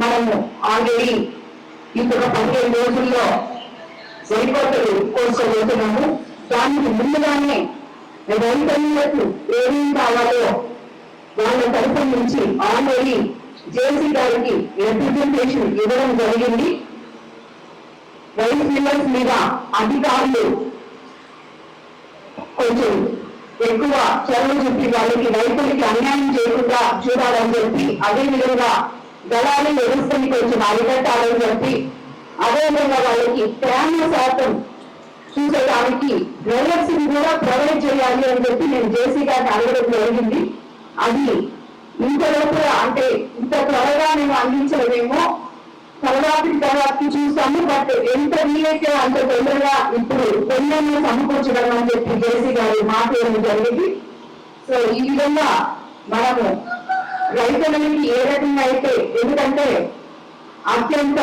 మనము ఆల్రెడీ ఇంకొక పదిహేను రోజుల్లో సరికొత్తలు కోసుకోబోతున్నాము దానికి ముందుగానే రైతులకు ఏమేం కావాలో వాళ్ళ తరఫు నుంచి ఆల్రెడీ జేసీ గారికి రిప్రజెంటేషన్ ఇవ్వడం జరిగింది. రైస్ మిల్లర్స్ మీద అధికారులు కొంచెం ఎక్కువ చొరవ చెప్పి వాళ్ళకి రైతులకి అన్యాయం చేయకుండా చూడాలని చెప్పి అదే విధంగా దళాలు వ్యవస్థని కొంచెం అరికట్టాలని చెప్పి అదే విధంగా వాళ్ళకి ప్రేమ శాతం చూసేదానికి డ్రైవర్స్ కూడా ప్రొవైడ్ చేయాలి అని చెప్పి నేను జేసీ గారిని అడగడం జరిగింది. అది ఇంత లోపల అంటే ఇంత త్వరగా మేము అందించలేమేమో తర్వాత తర్వాత చూస్తాము బట్ ఎంత వీలైతే అంత తొందరగా ఇప్పుడు కొన్ని సమకూర్చడం అని చెప్పి జేసీ గారు మాట్లాడడం జరిగింది. సో ఈ విధంగా మనము రైతులకి ఏ రకంగా అయితే ఎందుకంటే అత్యంత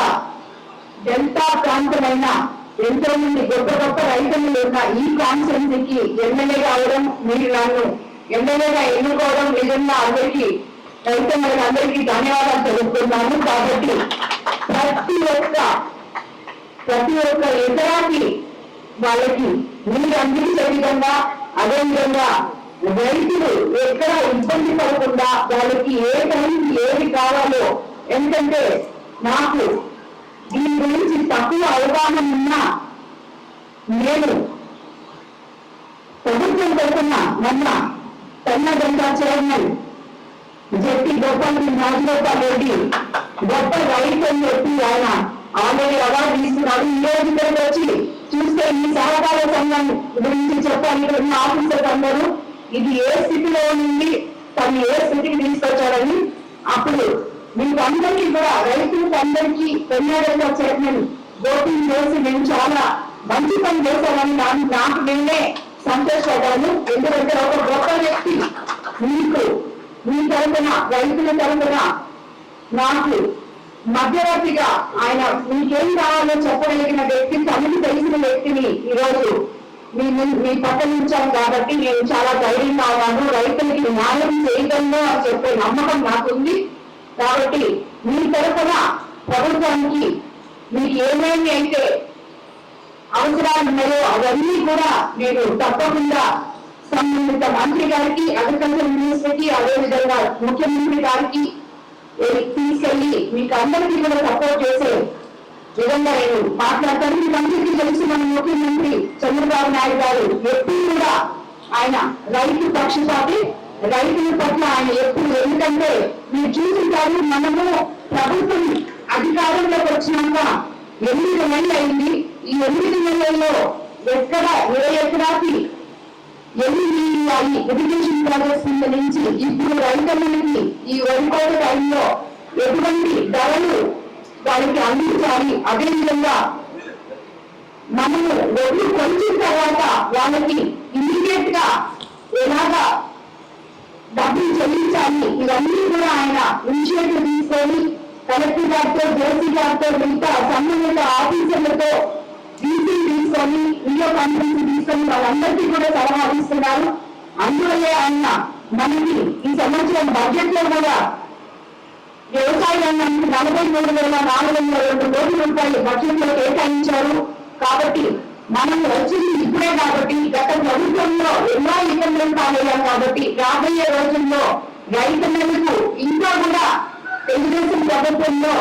డెల్టా ప్రాంతమైన ఎంతో మంది గొప్ప గొప్ప రైతులు ఉన్న ఈ కాన్స్టిట్యున్సీకి ఎమ్మెల్యే కావడం మీరు నన్ను ఎమ్మెల్యేగా ఎన్నుకోవడం నిజంగా అందరికీ రైతులకు అందరికీ ధన్యవాదాలు తెలుపుతున్నాను. కాబట్టి ప్రతి ఒక్క ప్రతి ఒక్క ఎకరాకి వాళ్ళకి మీరు అందించే విధంగా అదే విధంగా రైతులు ఎక్కడ ఇబ్బంది పడకుండా వాళ్ళకి ఏ టైంకి ఏది కావాలో ఎందుకంటే నాకు దీని గురించి తక్కువ అవగాహన ఉన్నా నేను ప్రభుత్వం తరఫున మొన్న కన్నగంగా చైర్మన్ జట్టి గోపాల్ రాజగోపాల్ రెడ్డి గొప్ప రైతు అని చెప్పి ఆయన ఆల్రెడీ అవార్డు తీసుకున్నారు ఈ రోజు ఇక్కడికి వచ్చి చూస్తే ఈ సహకార సంఘం గురించి చెప్పాలి. ఇక్కడ ఉన్న అందరూ ఇది ఏ స్థితిలో నుండి తను ఏ స్థితికి తీసుకొచ్చారని అప్పుడు మీకు అందరికీ కూడా రైతులకు అందరికీ పెన్నాడలో చైర్మన్ ఓటింగ్ చేసి నేను చాలా మంచి పని చేశానని నాకు నాకు నేనే సంతోషపడ్డాను. ఎందుకంటే ఒక గొప్ప వ్యక్తి మీకు మీ తరఫున రైతుల తరఫున నాకు మధ్యవర్తిగా ఆయన మీకేం కావాలో చెప్పగలిగిన వ్యక్తి తనకి తెలిసిన వ్యక్తిని ఈరోజు మీ మీ పక్కన ఉంచాను కాబట్టి నేను చాలా ధైర్యంగా ఉన్నాను రైతులకి న్యాయం చేయగలను అని చెప్పే నమ్మకం నాకుంది. కాబట్టి మీ తరఫున ప్రభుత్వానికి మీకు ఏమేమి అయితే అవసరాలు ఉన్నాయో అవన్నీ కూడా నేను తప్పకుండా సంబంధిత మంత్రి గారికి అగ్రికల్చర్ మినిస్టర్కి అదే విధంగా ముఖ్యమంత్రి గారికి తీసుకెళ్ళి తీసుకెళ్ళి మీకు అందరికీ కూడా సపోర్ట్ చేసే విధంగా నేను మాట్లాడతాను. మీకు మన ముఖ్యమంత్రి చంద్రబాబు నాయుడు గారు ఎప్పుడు కూడా ఆయన రైతు పక్షపాతి రైతుల పట్ల ఆయన ఎప్పుడు ఎందుకంటే మీరు చూసింటారు మనము ప్రభుత్వం అధికారంలోకి వచ్చినాక ఎనిమిది నెలలు అయింది. ఈ ఎనిమిది నెలల్లో ఎక్కడ ఏ ఎకరాకి ఎన్ని నీళ్ళు అయి ఇరిగేషన్ ప్రాజెక్ట్స్ కింద నుంచి ఇప్పుడు రైతులకి ఈ వరికోట టైంలో ఎటువంటి ధరలు వాళ్ళకి అందించాలి. అదేవిధంగా మనము ఒడ్లు కొలిచిన తర్వాత వాళ్ళకి ఇమీడియట్గా ఎలాగా డబ్బులు చెల్లించాలి? ఇవన్నీ కూడా ఆయన ఇనిషియేటివ్ తీసుకొని కలెక్టర్ గారితో జేసీ గారితో మిగతా సంబంధిత ఆఫీసర్లతో డీసీ తీసుకొని వీడియో కాన్ఫరెన్స్ తీసుకొని వాళ్ళందరికీ కూడా సలహా ఇస్తున్నారు. అందువల్లే ఆయన మనకి ఈ సంవత్సరం బడ్జెట్లో కూడా వ్యవసాయ రంగానికి నలభై మూడు వేల నాలుగు వందల రెండు కోట్ల రూపాయలు బడ్జెట్లో కేటాయించారు. కాబట్టి మనం వచ్చింది ఇప్పుడే కాబట్టి గత ప్రభుత్వంలో ఎన్నో ఇబ్బందులు పాలయ్యాం కాబట్టి రాబోయే రోజుల్లో రైతులకు ఇంకా కూడా తెలుగుదేశం ప్రభుత్వంలో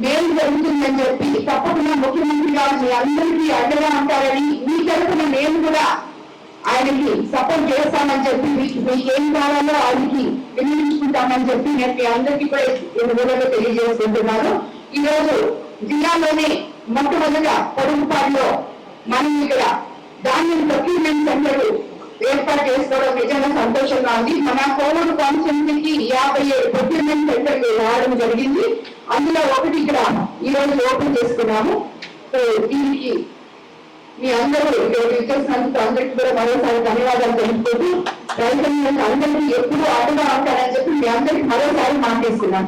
మేలు జరుగుతుందని చెప్పి తప్పకుండా ముఖ్యమంత్రి గారు మీ అందరికీ అడ్డగా ఉంటారని మీ తరఫున నేను కూడా ఆయనకి సపోర్ట్ చేస్తామని చెప్పి మీకు ఏం కావాలో ఆయనకి వినియోగించుకుంటామని చెప్పి నేను మీ అందరికీ కూడా తెలియజేస్తుంటున్నాను ఈరోజు ఈ రోజు జిల్లాలోనే మొట్టమొదట పొరుగుపాడులో మనం ఇక్కడ ధాన్యం ప్రొక్యూర్మెంట్ సెంటర్లు ఏర్పాటు చేసుకోవడం నిజంగా సంతోషంగా ఉంది. మన కోవిడ్ కాన్స్టిట్యూన్సీకి యాభై ఏడు ప్రొక్యూర్మెంట్ సెంటర్లు రావడం జరిగింది. అందులో ఒకటి ఇక్కడ ఈ రోజు ఓపెన్ చేసుకున్నాము. దీనికి మీ అందరూ ఇక్కడ అందరికి కూడా మరోసారి ధన్యవాదాలు తెలుపుకుంటూ రైతులకు అందరికీ ఎప్పుడూ అడ్డుగా ఉంటారని చెప్పి మీ అందరికి మరోసారి మాట్లాడుతున్నాం